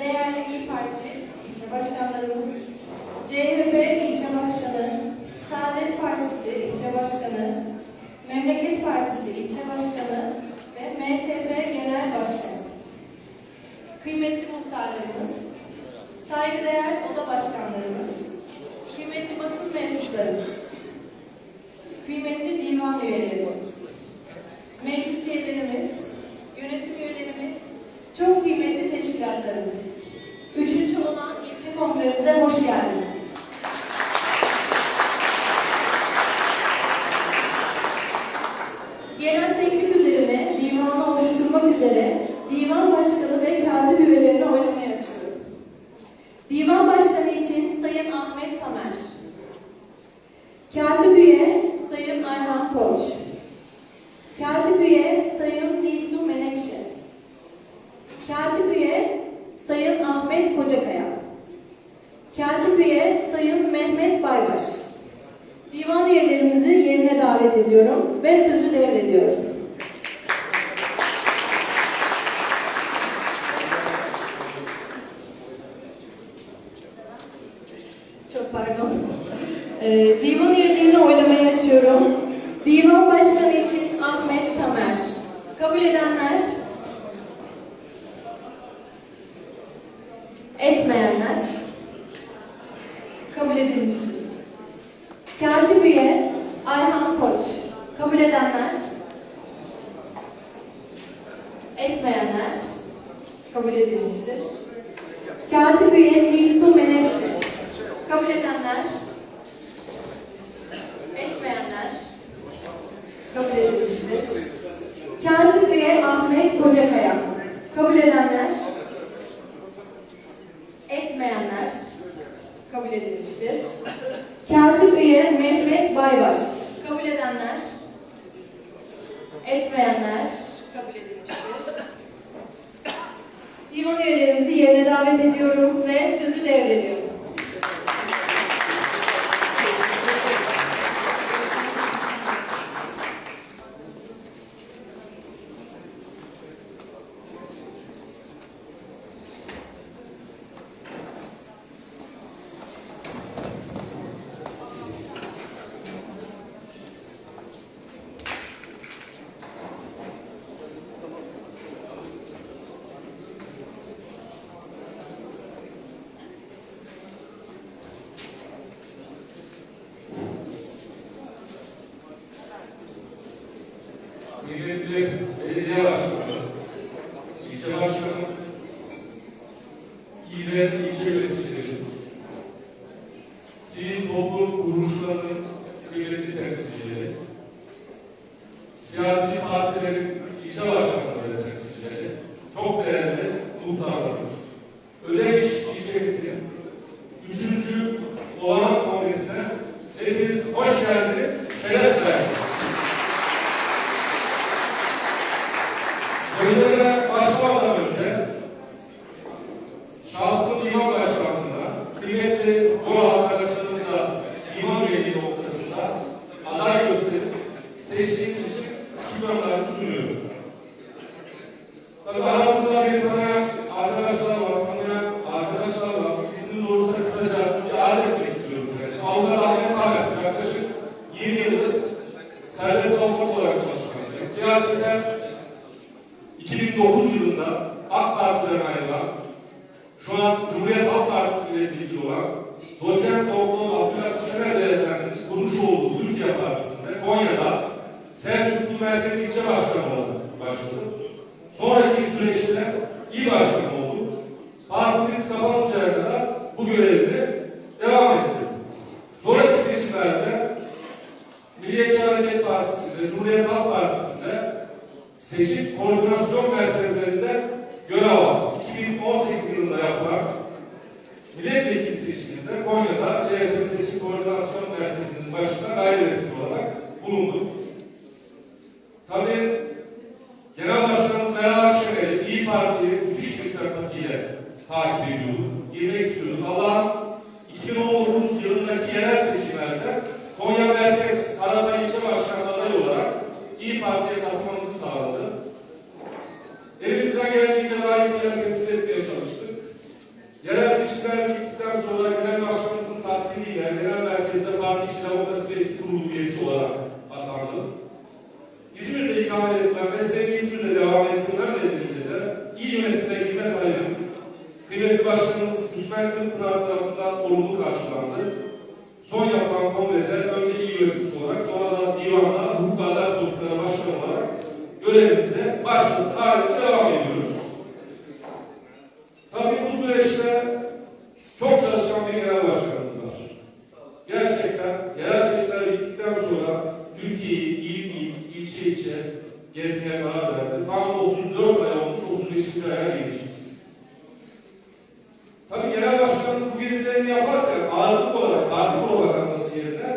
değerli İYİ Parti ilçe başkanlarımız, CHP ilçe başkanı, Saadet Partisi ilçe başkanı, Memleket Partisi ilçe başkanı ve MTP Genel Başkanı, kıymetli muhtarlarımız, saygıdeğer oda başkanlarımız, kıymetli basın mensuplarımız, kıymetli divan üyelerimiz, meclis üyelerimiz, yönetim üyelerimiz, çok kıymetli teşkilatlarımız. Üçüncü olan ilçe kongremize hoş geldiniz. Gelen teklif üzerine divanı oluşturmak üzere divan başkanı ve katip üyelerini oylamaya açıyorum. Divan başkanı için Sayın Ahmet Tamer, katip üye Sayın Ayhan Koç, katip üye Sayın Nisu Menekşe, katip üye Ahmet Kocakaya, katip üye Sayın Mehmet Baybaş, divan üyelerimizi yerine davet ediyorum ve sözü devrediyorum. Çok pardon. Ee, divan üyelerini oylamaya açıyorum. Divan başkanı için Ahmet Tamer. Kabul edenler? Etmeyenler? Kabul edilmiştir. Katip üye Ayhan Koç. Kabul edenler? Etmeyenler? Kabul edilmiştir. Katip üye Nilsu Menekşe. Kabul edenler? Etmeyenler? Kabul edilmiştir. Katip üye Ahmet Kocakaya. Kabul edenler? Etmeyenler? Kabul edilmiştir. Katip üye Mehmet Baybaş. Kabul edenler? Etmeyenler? Kabul edilmiştir. Divan üyelerimizi yerine davet ediyorum ve sözü devrediyorum. Kıymetli belediye başkanı, ilçe başkanı, il ve ilçe yöneticilerimiz, sivil toplum kuruluşlarının kıymetli temsilcileri, siyasi partilerin ilçe başkanları ve temsilcileri, çok değerli muhtarlarımız, Ödemiş ilçemizin 3. Olağan Kongresi'ne hepiniz hoş geldiniz, şeref verdiniz. Sözlerine başlamadan önce şahsım divan başkanlığına, kıymetli Partimiz kapanıncaya kadar bu görevde adaylarıyla temsil etmeye çalıştık. Yerel seçimler bittikten sonra genel başkanımızın takdiriyle genel merkezde parti iş demokrasi ve kurulu üyesi olarak atandım. İzmir'de ikamet etmem mesleğimi İzmir'de devam ettirmem nedeniyle de iyi yönetimde hizmet ayrım. Kıymetli Başkanımız Hüsmen Kırkpınar tarafından olumlu karşılandı. Son yapılan kongrede önce iyi yöneticisi olarak sonra beraber tam 34 ay olmuş, 35. aya gelmişiz. Tabi genel başkanımız bu gezilerini yaparken ağırlık olarak, ağırlık olarak anması yerine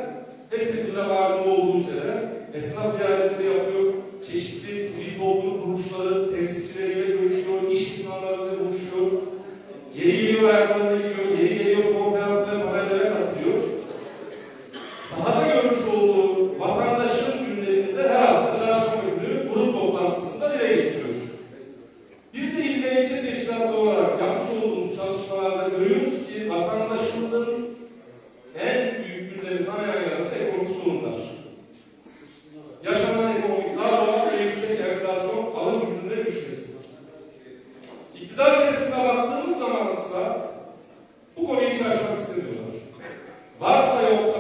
hepimizin de varlığı olduğu üzere esnaf ziyaretleri yapıyor, çeşitli sivil toplum kuruluşları, temsilcileriyle görüşüyor, iş insanlarıyla buluşuyor, yeri geliyor ayaklarına gidiyor, yeri geliyor zamansa bu konuyu hiç açmak istemiyorlar. Varsa yoksa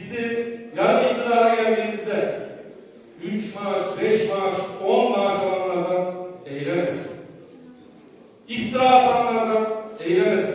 bizi yarın iktidara geldiğimizde üç maaş, beş maaş, on maaş alanlardan eylemesin. İftira atanlardan eylemesin.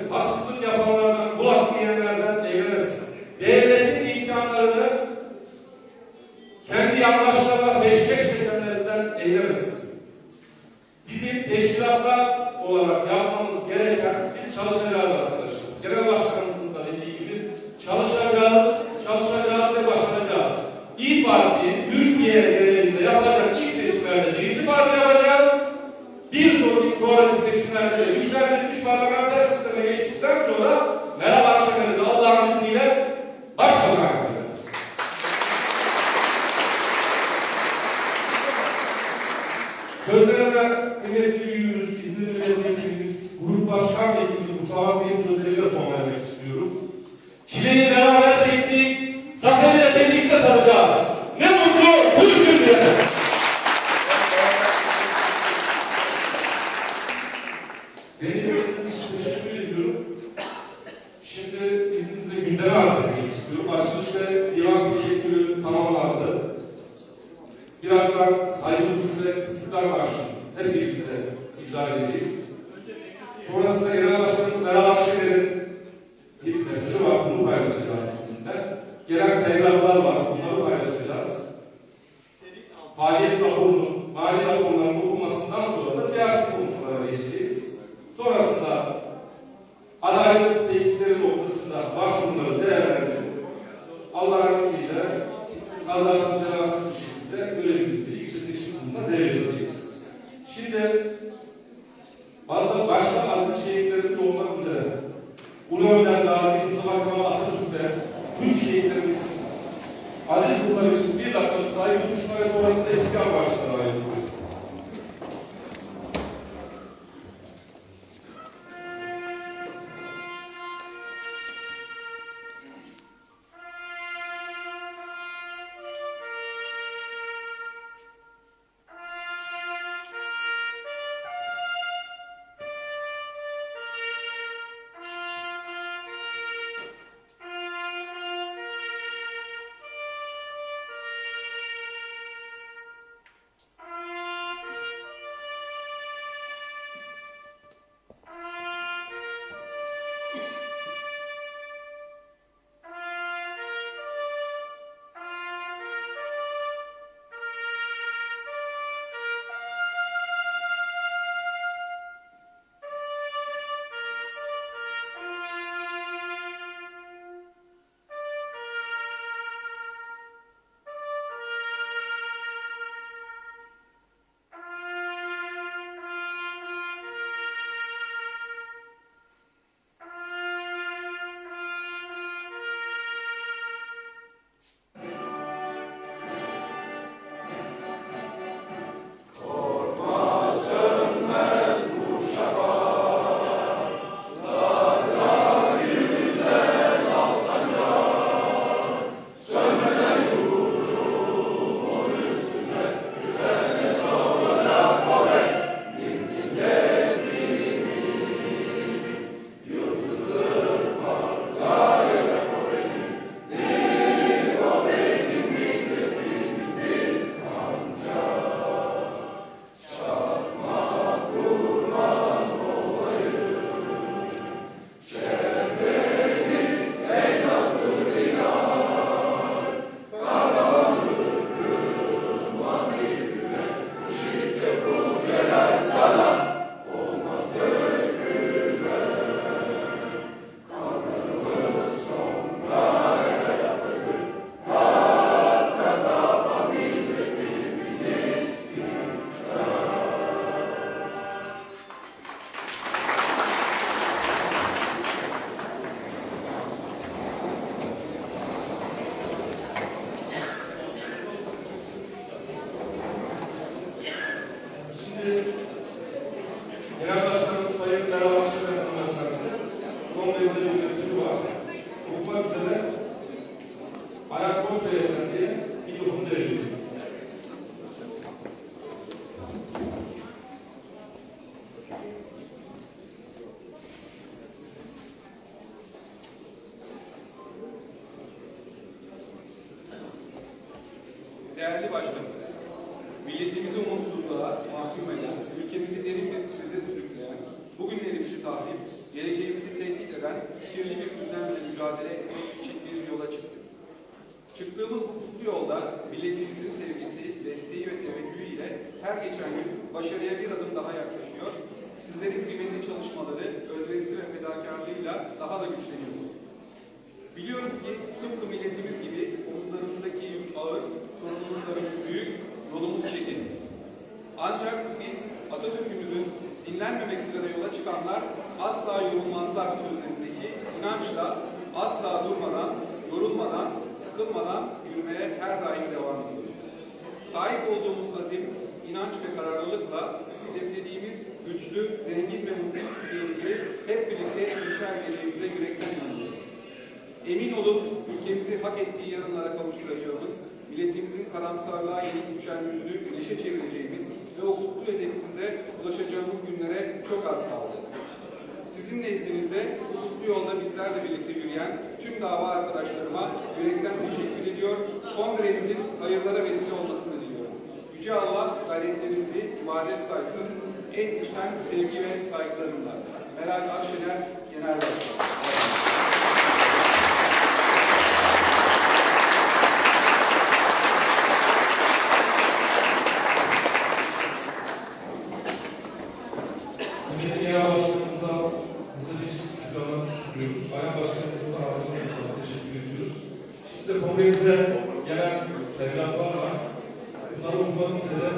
Değerli başkanım, milletimizi umutsuzluğa mahkum eden, ülkemizi derin bir krize sürükleyen, bugünlerimizi tahrip, geleceğimizi tehdit eden kirli bir düzenle mücadele etmek için bir yola çıktık. Çıktığımız bu kutlu yolda milletimizin sevgisi, desteği ve teveccühüyle her geçen gün başarıya bir adım daha yaklaşıyor. Sizlerin kıymetli çalışmaları, özverisi ve fedakarlığıyla daha da güçleniyoruz. Biliyoruz ki tıpkı milletimiz gibi omuzlarımızdaki yük ağır, sorumluluklarımız büyük, yolumuz çetin. Ancak biz Atatürk'ümüzün dinlenmemek üzere yola çıkanlar asla yorulmazlar sözlerindeki inançla asla durmadan, yorulmadan, sıkılmadan yürümeye her daim devam ediyoruz. Sahip olduğumuz azim, inanç ve kararlılıkla hedeflediğimiz güçlü, zengin ve mutlu Türkiye'mizi hep birlikte inşa edeceğimize yürekten inanıyorum. Emin olun ülkemizi hak ettiği yarınlara kavuşturacağımız, milletimizin karamsarlığa yenik düşen yüzünü güneşe çevireceğimiz ve o kutlu hedefimize ulaşacağımız günlere çok az kaldı. Sizin nezdinizde bu kutlu yolda bizlerle birlikte yürüyen tüm dava arkadaşlarıma yürekten teşekkür ediyor, kongrenizin hayırlara vesile olmasını diliyorum. Yüce Allah gayretlerimizi ibadet saysın, en içten sevgi ve saygılarımla. Meral Akşener, Genel Başkan. Bugün Genel Başkanımıza mesajı şuradan sunuyoruz. Bayan Başkanımıza da ağzınıza teşekkür ediyoruz. Şimdi de kongremize gelen tebligatlar var. Bunları okumak üzere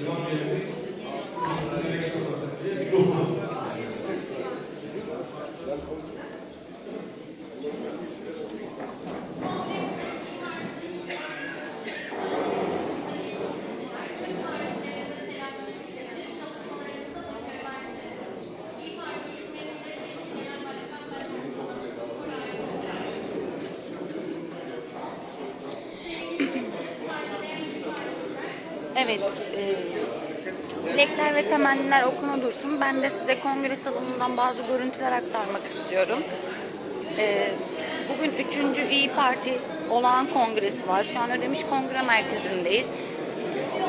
İmam Bey'imiz Kılıçdaroğlu Dilekçe diye mikrofonu Evet, e, ve temenniler okuna dursun. Ben de size kongre salonundan bazı görüntüler aktarmak istiyorum. E, bugün 3. İyi Parti olağan kongresi var. Şu an Ödemiş Kongre Merkezi'ndeyiz.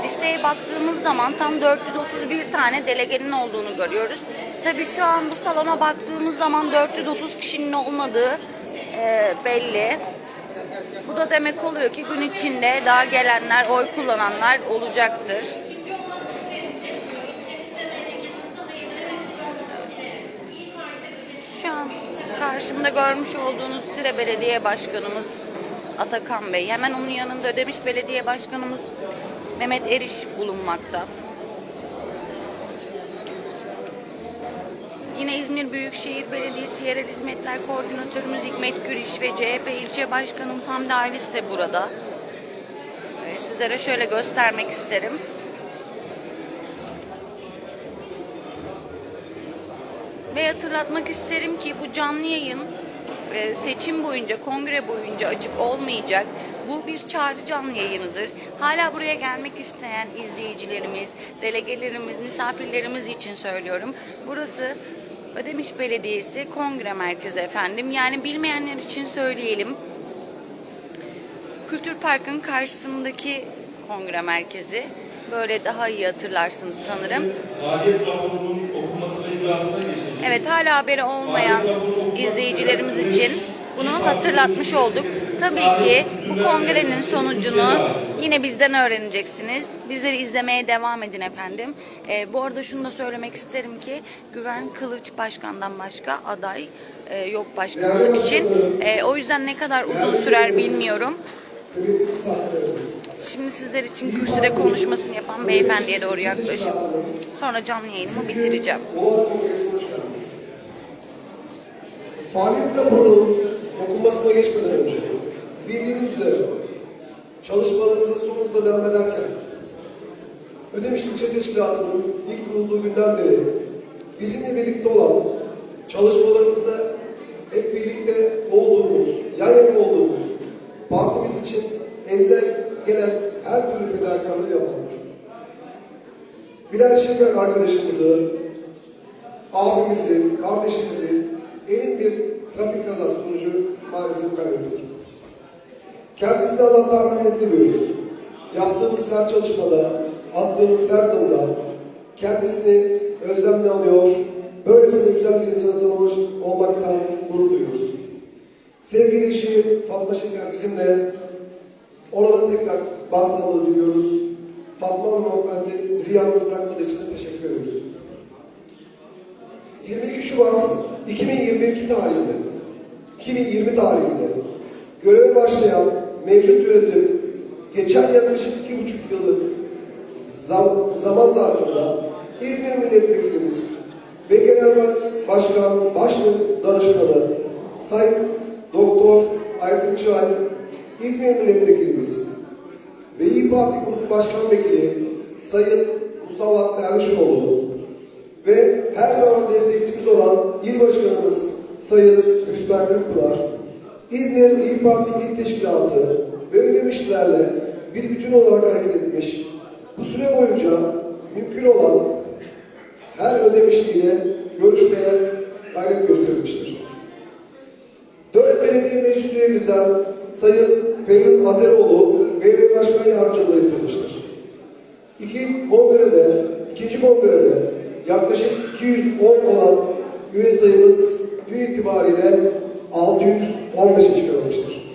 Listeye baktığımız zaman tam 431 tane delegenin olduğunu görüyoruz. Tabii şu an bu salona baktığımız zaman 430 kişinin olmadığı e, belli. Da demek oluyor ki gün içinde daha gelenler, oy kullananlar olacaktır. Şu an karşımda görmüş olduğunuz Tire Belediye Başkanımız Atakan Bey. Hemen onun yanında Ödemiş Belediye Başkanımız Mehmet Eriş bulunmakta. Yine İzmir Büyükşehir Belediyesi Yerel Hizmetler Koordinatörümüz Hikmet Gürüş ve CHP ilçe başkanımız Hamdi Aylis de burada. Ee, Sizlere şöyle göstermek isterim. Ve hatırlatmak isterim ki bu canlı yayın e, seçim boyunca, kongre boyunca açık olmayacak. Bu bir çağrı canlı yayınıdır. Hala buraya gelmek isteyen izleyicilerimiz, delegelerimiz, misafirlerimiz için söylüyorum. Burası Ödemiş Belediyesi Kongre Merkezi efendim. Yani bilmeyenler için söyleyelim. Kültür Park'ın karşısındaki kongre merkezi. Böyle daha iyi hatırlarsınız sanırım. faaliyet raporunun okunması ve imlasına geçelim. Evet hala haberi olmayan izleyicilerimiz için bunu hatırlatmış olduk. Tabii ki bu kongrenin sonucunu yine bizden öğreneceksiniz. Bizleri izlemeye devam edin efendim. Ee, bu arada şunu da söylemek isterim ki Güven Kılıç Başkan'dan başka aday e, yok başkanlık için. E, o yüzden ne kadar uzun sürer bilmiyorum. Şimdi sizler için kürsüde konuşmasını yapan beyefendiye doğru yaklaşıp sonra canlı yayınımı bitireceğim. Faaliyet raporunun okunmasına geçmeden önce bildiğiniz üzere çalışmalarımıza son hızla devam ederken Ödemiş İlçe Teşkilatı'nın ilk kurulduğu günden beri bizimle birlikte olan, çalışmalarımızda hep birlikte olduğumuz, yan yana olduğumuz, partimiz için elinden gelen her türlü fedakarlığı yapan, Bilal Şeker arkadaşımızı, abimizi, kardeşimizi elin bir trafik kazası sonucu maalesef kaybettik. Kendisine Allah'tan rahmet diliyoruz. Yaptığımız her çalışmada, attığımız her adımda kendisini özlemle alıyor, böylesine güzel bir insanı tanımış olmaktan gurur duyuyoruz. Sevgili eşi Fatma Şeker bizimle, ona tekrar başsağlığı diliyoruz. Fatma Hanım hanımefendi bizi yalnız bırakmadığı için de teşekkür ediyoruz. 22 Şubat 2022 tarihinde, 2020 tarihinde göreve başlayan mevcut yönetim geçen yaklaşık iki buçuk yıllık zam, zaman zarfında İzmir Milletvekilimiz ve Genel Başkan Başlı Danışmanı Sayın Doktor Aydın Çay, İzmir Milletvekilimiz ve İYİ Parti Grup Başkan Vekili Sayın Mustafa Dervişoğlu ve her zaman destekçimiz olan İl Başkanımız Sayın Hüsmen Kırkpınar, İzmir İYİ Parti İl Teşkilatı ve ödemişlerle bir bütün olarak hareket etmiş, bu süre boyunca mümkün olan her ödemişliğine görüşmeye gayret gösterilmiştir. Dört belediye meclis üyemizden Sayın Ferit Azeroğlu belediye başkan yardımcılığı yapılmıştır. İki kongrede, ikinci kongrede yaklaşık 210 olan üye sayımız gün itibariyle 615'e çıkarılmıştır.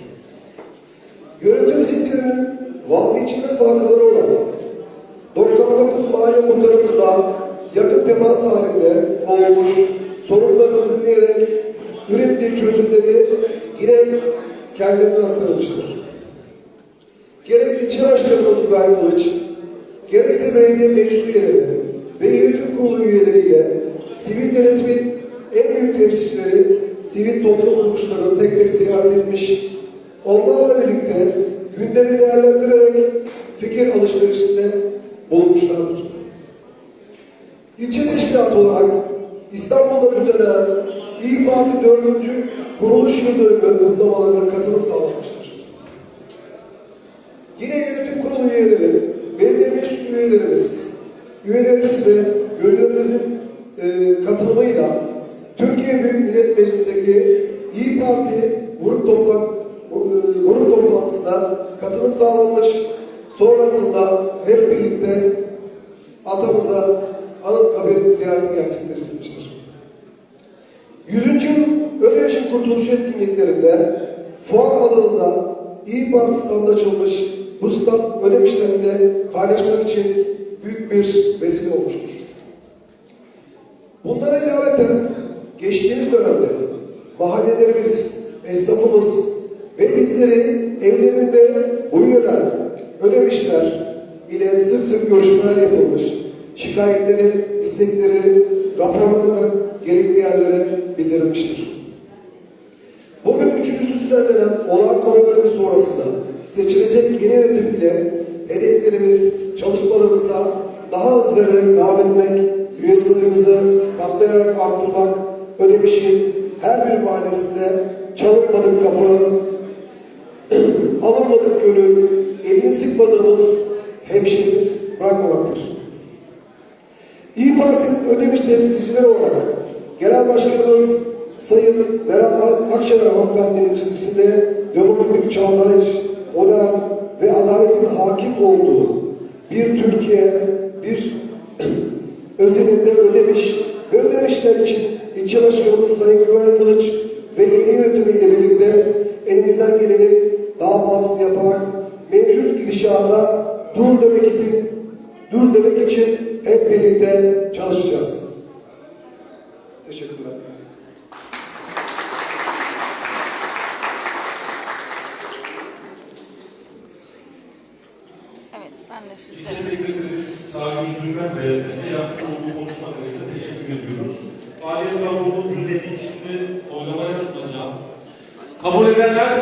Yönetim zincirinin vazgeçilmez halkaları olan 99 mahalle muhtarımızla yakın temas halinde olmuş, sorunlarını dinleyerek ürettiği çözümleri yine kendilerine aktarılmıştır. Gerek ilçe başkanımız Güven Kılıç, gerekse belediye meclis üyeleri ve yönetim kurulu üyeleriyle sivil denetimin en büyük temsilcileri sivil toplum kuruluşlarını tek tek ziyaret etmiş, onlarla birlikte gündemi değerlendirerek fikir alışverişinde bulunmuşlardır. İlçe teşkilatı olarak İstanbul'da düzenlenen İYİ Parti 4. kuruluş yıl dönümü kutlamalarına katılım sağlamıştır. Yine yönetim kurulu üyeleri, belediye üyelerimiz, üyelerimiz ve gönüllerimizin Türkiye Büyük Millet Meclisi'ndeki İYİ Parti grup, toplan, e, grup toplantısına katılım sağlanmış. Sonrasında hep birlikte atamıza Anıtkabir'in ziyareti gerçekleştirilmiştir. 100. yıl Ödemiş'in kurtuluş etkinliklerinde fuar alanında İyi Parti standı açılmış. Bu stand Ödemiş'ten ile paylaşmak için büyük bir vesile olmuştur. Bunlara ilaveten geçtiğimiz dönemde mahallelerimiz, esnafımız ve bizleri evlerinde oyun eden Ödemişler ile sık sık görüşmeler yapılmış. Şikayetleri, istekleri, raporları gerekli yerlere bildirilmiştir. Bugün üçüncüsü düzenlenen olağan kongremiz sonrasında seçilecek yeni yönetim ile hedeflerimiz, çalışmalarımıza daha hız vererek devam etmek, üye sayımızı katlayarak arttırmak, ödemişin her bir mahallesinde çalınmadık kapı, alınmadık gönül, elini sıkmadığımız hemşehrimiz bırakmamaktır. İyi Parti'nin ödemiş temsilcileri olarak Genel Başkanımız Sayın Meral Akşener hanımefendinin çizgisinde demokratik çağdaş, modern ve adaletin hakim olduğu bir Türkiye, bir özelinde ödemiş ödemişler için ilçe başkanımız Sayın Güven Kılıç ve yeni yönetimiyle birlikte elimizden gelenin daha fazlasını yaparak mevcut gidişata dur demek için dur demek için hep birlikte çalışacağız. Teşekkürler. De İlçe sizlere. sekreterimiz ve yaptığı olduğu teşekkür ediyoruz. Faaliyet raporumuz düzenli içinde oylamaya sunacağım. Kabul edenler,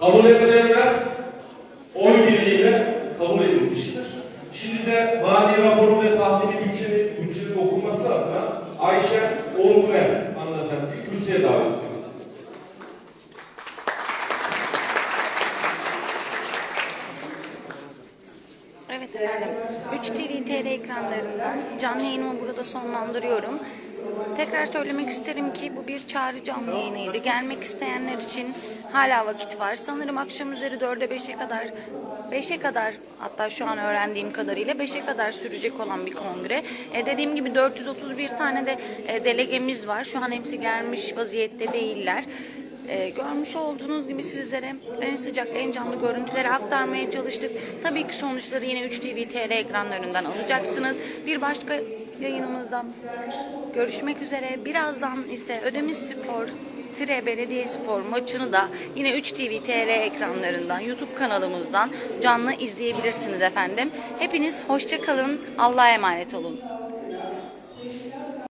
kabul etmeyenler oy birliğiyle kabul edilmiştir. Şimdi de mali raporu ve tahmini bütçe, bütçe Ayşe Oğulver hanımefendiyi kürsüye davet ediyorum. Evet efendim. 3 TV TR ekranlarından canlı yayınımı burada sonlandırıyorum. Tekrar söylemek isterim ki bu bir çağrı canlı yayınıydı. Gelmek isteyenler için hala vakit var. Sanırım akşam üzeri 4'e 5'e kadar 5'e kadar hatta şu an öğrendiğim kadarıyla 5'e kadar sürecek olan bir kongre. E, dediğim gibi 431 tane de e, delegemiz var. Şu an hepsi gelmiş vaziyette değiller. Ee, görmüş olduğunuz gibi sizlere en sıcak, en canlı görüntüleri aktarmaya çalıştık. Tabii ki sonuçları yine 3 TV TR ekranlarından alacaksınız. Bir başka yayınımızda görüşmek üzere. Birazdan ise Ödemiş Spor Tire Belediyespor maçını da yine 3 TV TR ekranlarından, YouTube kanalımızdan canlı izleyebilirsiniz efendim. Hepiniz hoşça kalın. Allah'a emanet olun.